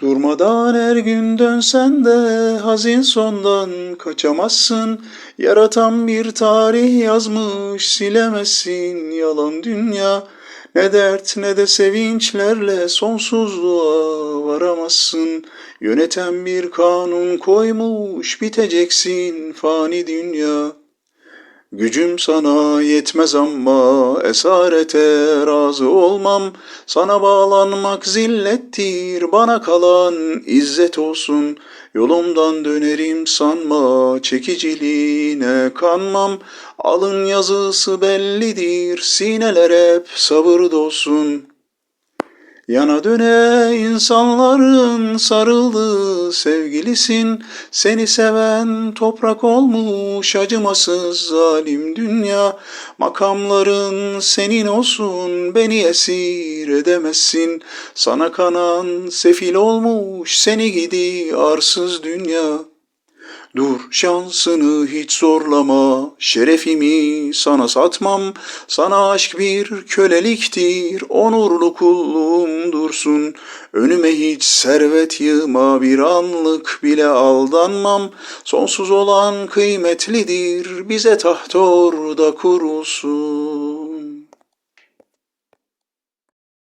Durmadan her gün dönsen de hazin sondan kaçamazsın. Yaratan bir tarih yazmış silemezsin yalan dünya. Ne dert ne de sevinçlerle sonsuzluğa varamazsın. Yöneten bir kanun koymuş biteceksin fani dünya. Gücüm sana yetmez ama esarete razı olmam. Sana bağlanmak zillettir, bana kalan izzet olsun. Yolumdan dönerim sanma, çekiciliğine kanmam. Alın yazısı bellidir, sineler hep sabır dolsun. Yana döne insanların sarıldığı sevgilisin. Seni seven toprak olmuş acımasız zalim dünya. Makamların senin olsun beni esir edemezsin. Sana kanan sefil olmuş seni gidi arsız dünya. Dur şansını hiç zorlama, şerefimi sana satmam. Sana aşk bir köleliktir, onurlu kulluğum dursun. Önüme hiç servet yığma, bir anlık bile aldanmam. Sonsuz olan kıymetlidir, bize taht orada kurulsun.